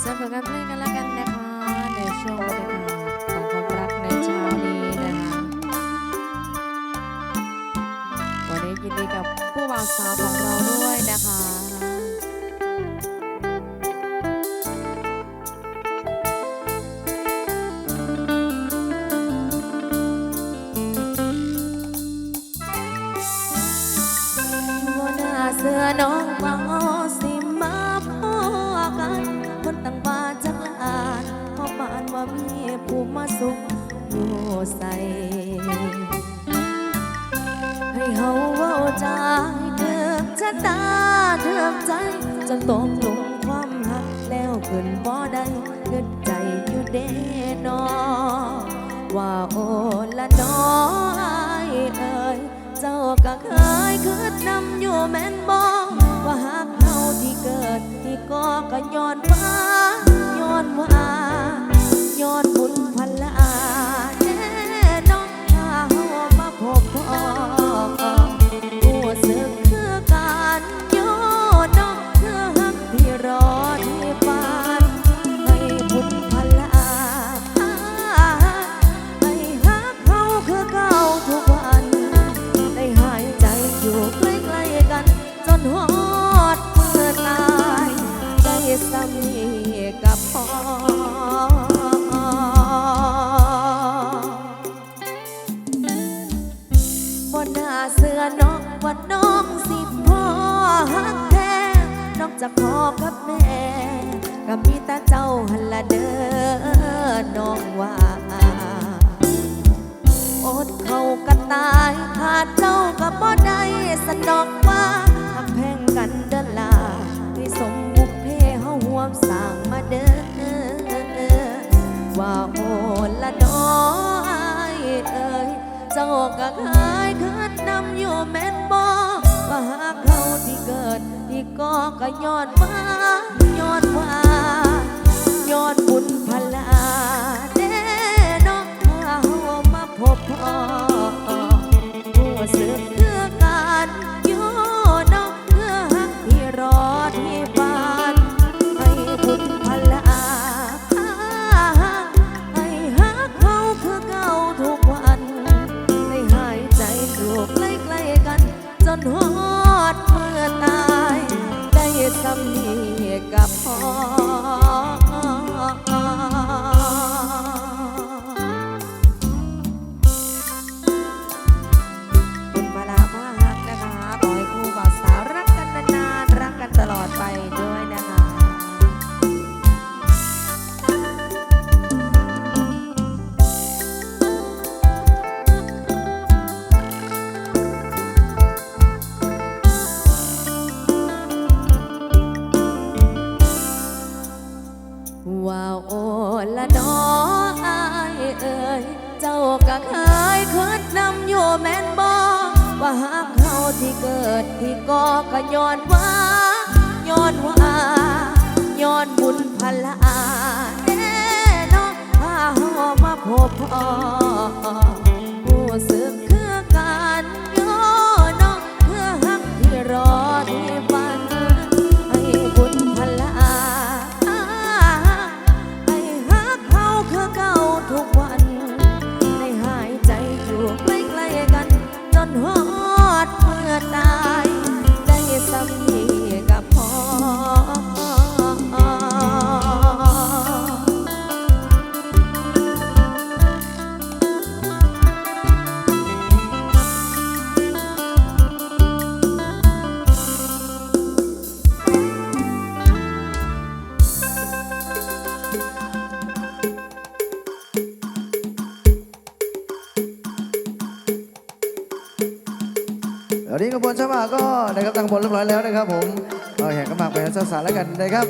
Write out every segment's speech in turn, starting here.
เสียงผลงานเพลงกันแล้วกันนะคะในช่วงบรรยากาศของความรักในเช้านี้นะคะวันนี้ยินดีกับผู้บ่าวสาวของเราด้วยนะคะบ่น่าเสือน้อง มาสุขอยู่ใส่ให้เฮาเว้าใจเถือกชะตาเถือกใจ จนตกหลุมความหักแล้วขึ้นบ่ได้เกิดใจอยู่เด้นอว่าโอละน้อยเอ่ยเจ้าก็เคยคิดนำอยู่แม่นบ่ว่าหักเฮาที่เกิดที่ก็ก็ย้อนว่าย้อนว่า สนอกว่าหักแพงกันเดินลาให้สมบุกเพเฮาห่วมสร้างมาเด้อว่าโอละน้อยเอ่ยเจ้าก็เคยคิดนำอยู่แม่นบ่ว่าหากเขาที่เกิดที่ก็ก็ยอนว่าย้อนว่ายอนบุญพลาเด้น้องถ้าเฮามาพบพ่อผู้สึก เดี๋ยวนี้ขบวนชาวาก็นะครับตั้งบนเรียบร้อยแล้วนะครับผมเอาแห่กำลังไปสาวสารแล้วกันนะครับ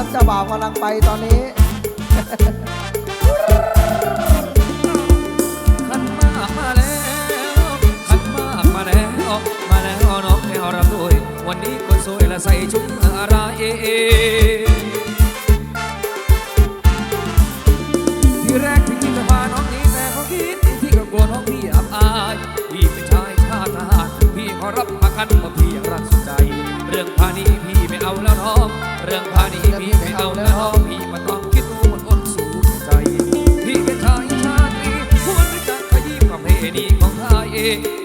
ับเจ้าบ่าวกำลังไปตอนนี้ขันมาแล้วขันมาแล้ว มาแล้วน้องแนวรำด้วย วันนี้คนสวยและใส่ชุดอะไรเอที่แรกพี่คิดจะพาน้องนี้แต่เขาคิดที่ก็กลัวน้องพี่อับอายพี่เป็นชายชาติทหารพี่ขอรับประกันว่าพี่ยังรักสุดใจ เรื่องพานี้ แล้ว พี่มาต้องคิดตันอดสูดใจ พี่เป็นชายชาตรีควรรู้จักขยี้ความเพดีของไทยเอ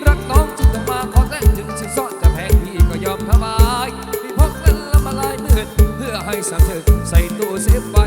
รักน้องจึงต้องมาขอแต่งถึงสินสอดจะแพงพี่ก็ยอมทำไมีพกเงินละมาลายมืดเพื่อให้สำเร็ใส่ตู้เซฟไว้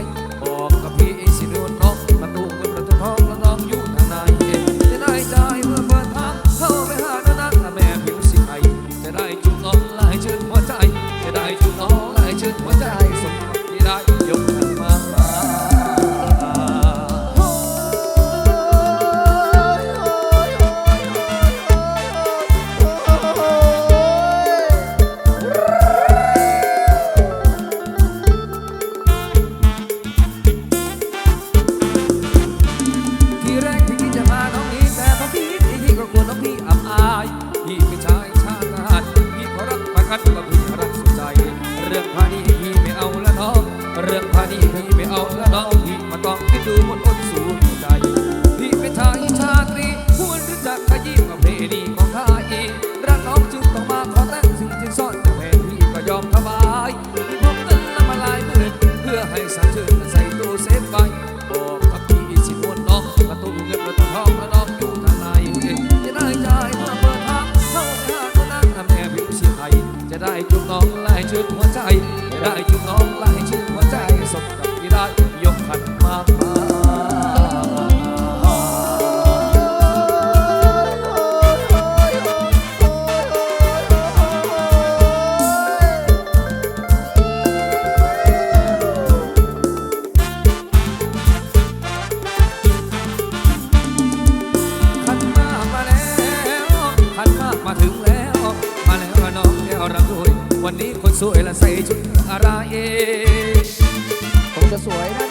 I. Deus. Como é sua era? Né?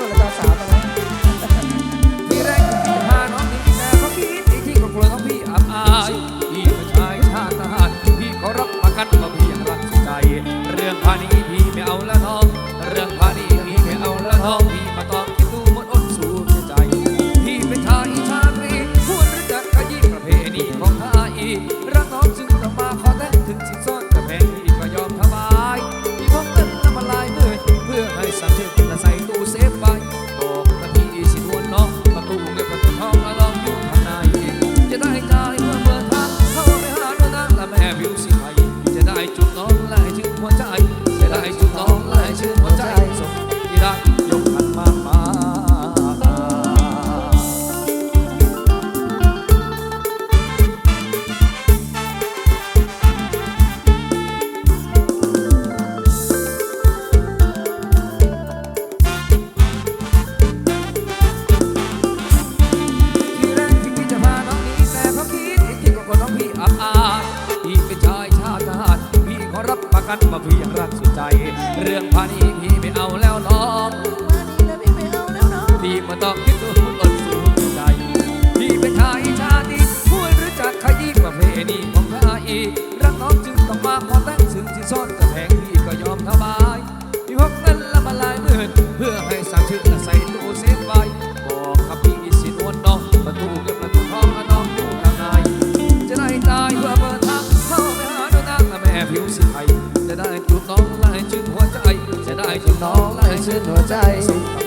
เรื่องพันอีพี่ไม่เอาแล้วน้องพี่มาต้องคิดดูอดสูใจพี่เป็นชายชาติพูดหรือจักขยี้ประเพณีของไทยรักน้องจึงต้องมาขอแต่งซึ่งที่ซ่อนกระแพงพี่ก็ยอมทบายพี่พกเงินละมาลายเมื่อเพื่อให้สามชื่อใส่ 是何在？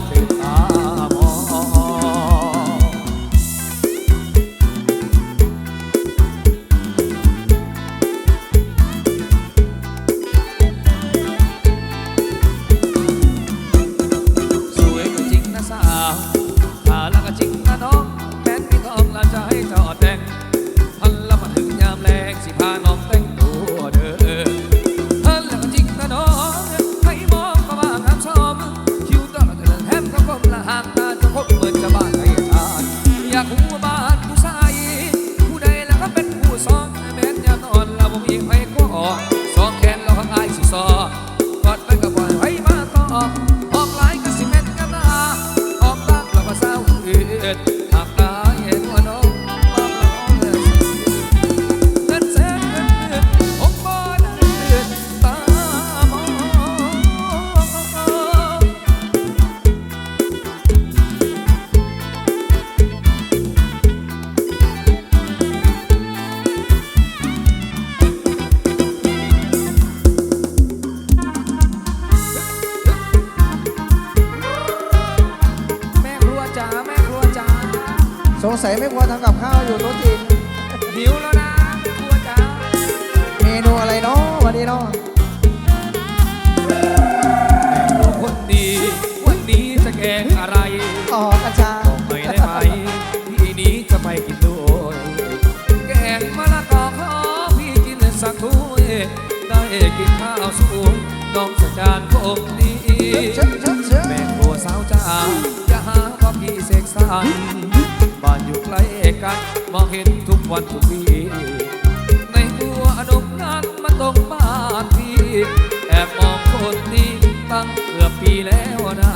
ได้กินข้าวสูงน้องสัญญาณคงดีแม่ครัวสาวจ้าอย่าหาว่าพี่เสกสรรบ้านอยู่ใกล้กันมองเห็นทุกวันทุกวีในตัวอนุงานมาตรงบ้านพี่แอบมองคนนี้ตั้งเกือบปีแล้วนะ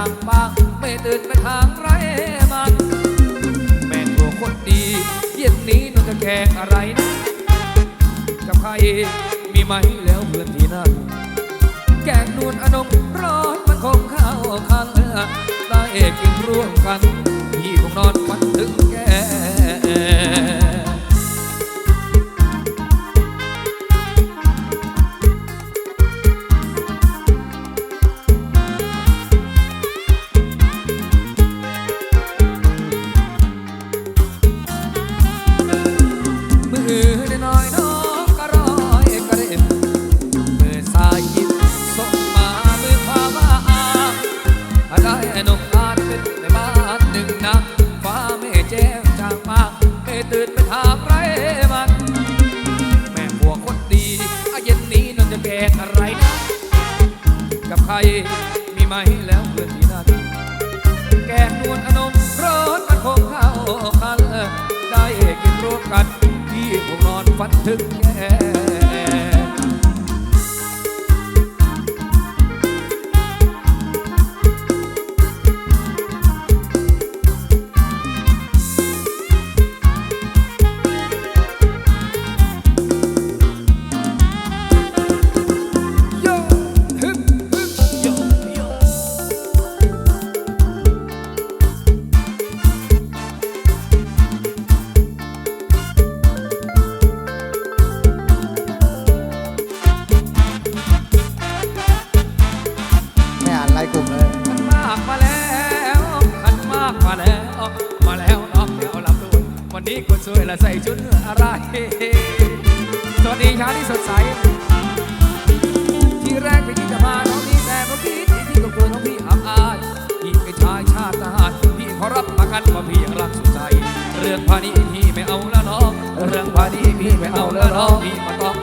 างปากไม่ตื่นไปทางไรมัน แม่ตัวคนดีเย็นนี้หนูจะแกงอะไรนะกับใครมีไหมแล้วเพื่อนที่นั่นแกงนวลอนงร้อนมันคงเข้าคันได้กินร่วมกันพี่คงนอนฝันถึงแก มือน้อยน้องก็รอยกระเด็นมือซ้ายหยิบส่งมามือขวาว่าถ้าได้นกอาจเป็นในบ้านหนึ่งนะฟ้าไม่แจ้งจางมากไม่ตื่นไปถามไรมัน แม่ผัวคนดีเย็นนี้นนจะแกงอะไรนะ กับใครมีไหมแล้วเพื่อนที่นั่นแกงนวลอนงรสมันคงเข้ากันได้กินร่วมกัน พี่คงนอนฝันถึงแก ใสที่แรกพี่จะพาน้องนี้แต่เมื่อกี้ที่ที่ก็กลัวน้องพี่อับอายพี่เป็นชายชาติทหารพี่ขอรับประกันว่าพี่ยังรักสุดใจ เรื่องพานี้พี่ไม่เอาแล้วน้อง เรื่องพานี้พี่ไม่เอาแล้วน้องพี่มาตอบ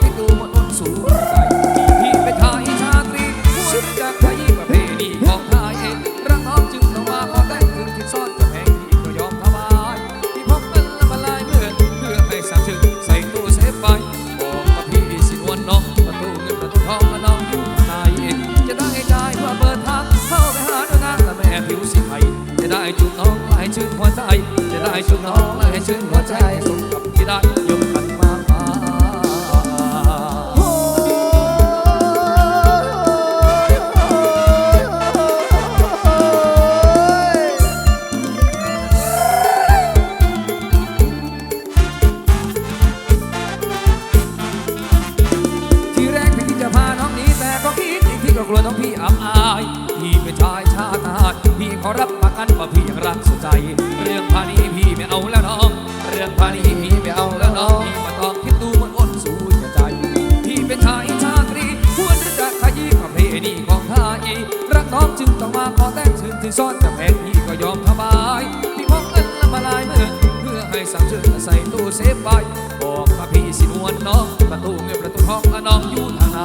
chung nó hãy xưa ซ่อนจะแพงพี่ก็ยอมทบายพี่พกเงินละมาลายมือเพื่อให้สามชื่อใส่ตู้เซฟไปบอกกับพี่สินวลน้องประตูเงินประตูห้องอน้องอยู่ทางไหน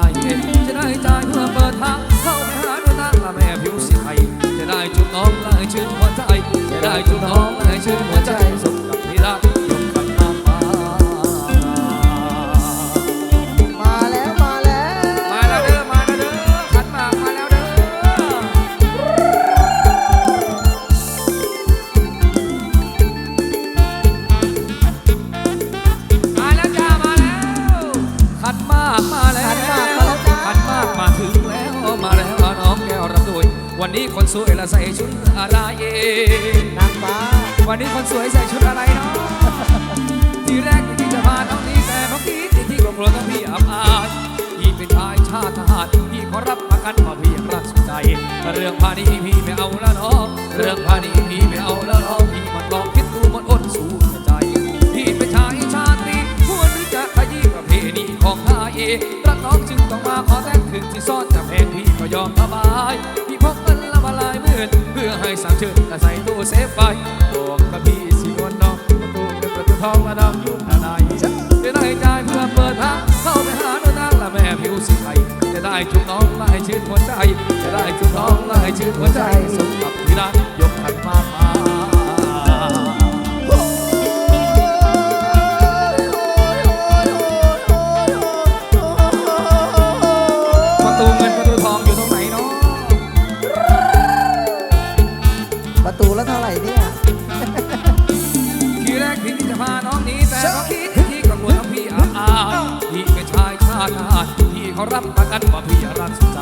จะได้จ่ายเพื่อเปิดทางเข้าไปหาด้วยตางละแม่ผิวสีไทยจะได้จุดน้องและให้ชื่นหัวใจจะได้จุดน้องและให้ชื่นหัวใจสม ใส่ชุดอะไรเองนางฟ้า วันนี้คนสวยใส่ชุดอะไรเนาะทีแรกที่จะพาน้องนี้แต่น้องคิดที่ที่ก็กลัวต้องพี่อับอายพี่เป็นชายชาติทหารพี่ขอรับประกันว่าพี่ยังรักสุดใจ เรื่องพานี้พี่ไม่เอาแล้วน้องเรื่องพานี้พี่ไม่เอาแล้วน้องพี่มันลองคิดดูมันอดสู้ใจพี่เป็นชายชาตรีควรหรือจะขยี้ประเพณีของไทยรักน้องจึงต้องมาขอแต่งถึงที่ซ่อนจะแพงพี่ก็ยอมสบาย สามชื่นแต่ใส่ตู้เซฟไฟบอกกับพี่สีนวลน้องประตูเงินประตูทองมาดามยุ่งนาในจะได้ใจายเพื่อเปิดทางเข้าไปหาโดนนางละแม่ผิวสีไทยจะได้จุกน้องไล่ชื่นหัวใจ จะได้จุกน้องไล่ชื่นหัวใจสมกับที่รัก ตูแล้วเท่าไหร่เนี่ยทีแรกพี่จะพาน้องหนี้แต่ก็คิดที่กังวลน้องพี่อาอายพี่เป็นชายชาติทหารพี่เขารับประกันว่าพี่รักสุดใจ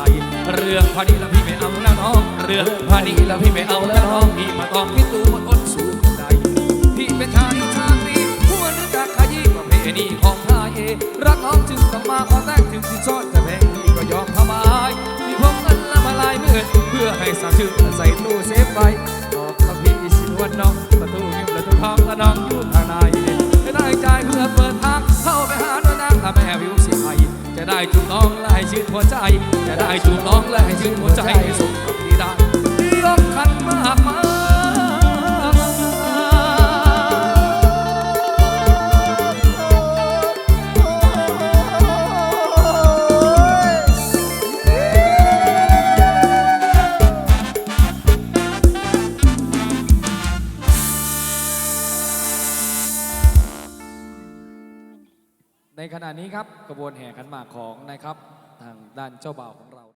เรื่องพานี้แล้วพี่ไม่เอาแล้วน้อง เรื่องพานี้แล้วพี่ไม่เอาแล้วน้องพี่มาต้องคิดตูมันอดสู้กันใดพี่เป็นชายชาตรีควรรู้จักขยี้ประเพณีของไทยรักน้องจึงต้องมาขอแต่งถึงที่ซ่อนแต่แพงพี่ก็ยอมทำไมพี่พกเงินละมาลายหมื่นเพื่อให้สามชื่อใส่ตู้เซฟไว้ ระน้องอยู่ทางในจะได้ใจเพื่อเปิดทางเข้าไปหาโดนนางทำแม่วิวสิไทยจะได้จูบน้องและให้ชื่นหัวใจ จะได้จูบน้องและให้ชื่นหัวใจสม กระบวนแห่ขันหมากของนะครับ ทางด้านเจ้าบ่าวของเรา